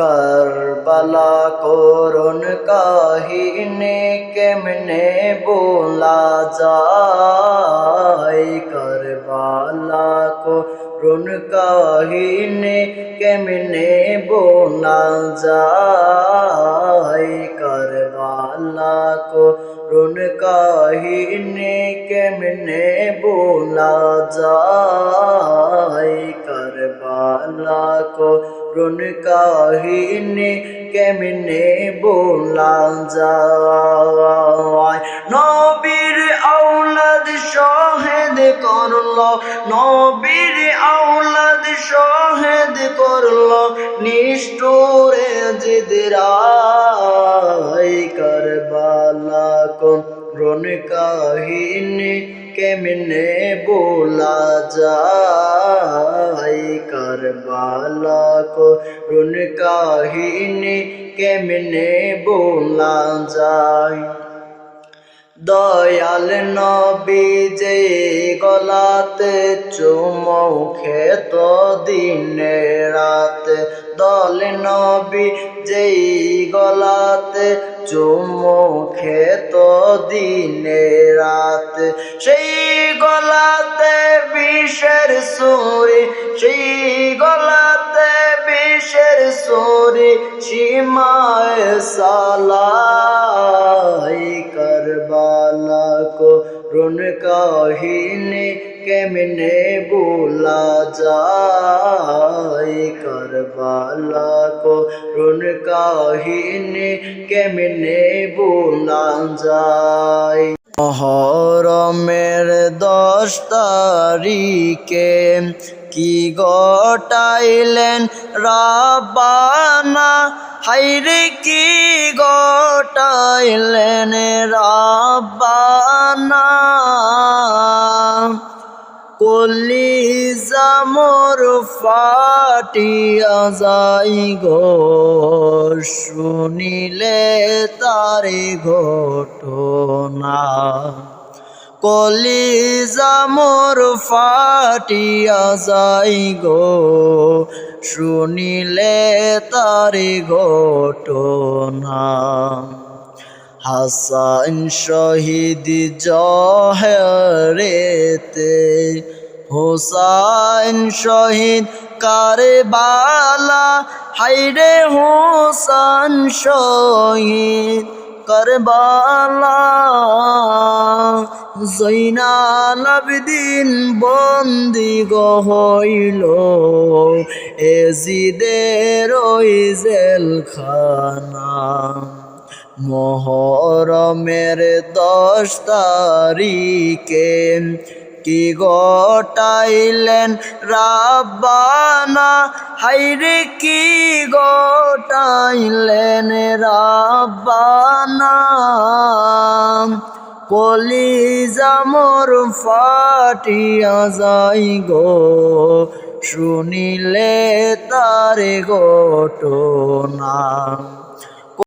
কারবালা করুন কাহিনী কেমনে বলা যায়? কারবালা করুন কাহিনী কেমনে বলা যায়? কারবালা করুন কাহিনী কেমনে বলা যায়? কারবালা করুন কাহিনী কেমনে বলা যায়? নবীর আউলাদ শহেদ করল, নবীর আউলাদ শহেদ করল, নিষ্ঠুরে জিদরাই করবালা। করুন কাহিনী কেমনে বলা যায় কারবালা করুন কাহিনী কেমনে বলা যায় দয়াল নবী যে গলাতে চুমৌ খেত দিনে দল নবী, যেই গলাতে চুমো খেত দিনে রাত। সেই গলাতে বিষের সুরি, সেই গলাতে বিষের সুরি, সীমায় সালাই করবালা কো রুন কাহিনী কেমনে বোলা যায়? করবালা কো রুন কাহিনী কেমনে বোলা যায়? মহরমের দশ তারিখে কি গটাইলেন রাবানা হাইরে কি গটাইলেন রাব্বা রাবানা কলিজা মোর ফাটিয়া যাই গো, শুনিলে তারে ঘটনা। কলিজা মোর ফাটিয়া যাই গো, শুনিলে তারে ঘটনা। হাসান শহীদ জহরেতে হোসাইন শহীদ কারবালা হাইরে হোসান শহীদ করবালা। জৈনাল আবদিন বন্দি গহইল এজিদের ওই জেলখানা। মহরমের দশ তারিখে কি গটাইলেন রাব্বানা? হাইরে কি গটাইলেন রাব্বানা? কলিজা মোর ফাটিয়া যাই গো, শুনিলে তারে ঘটনা।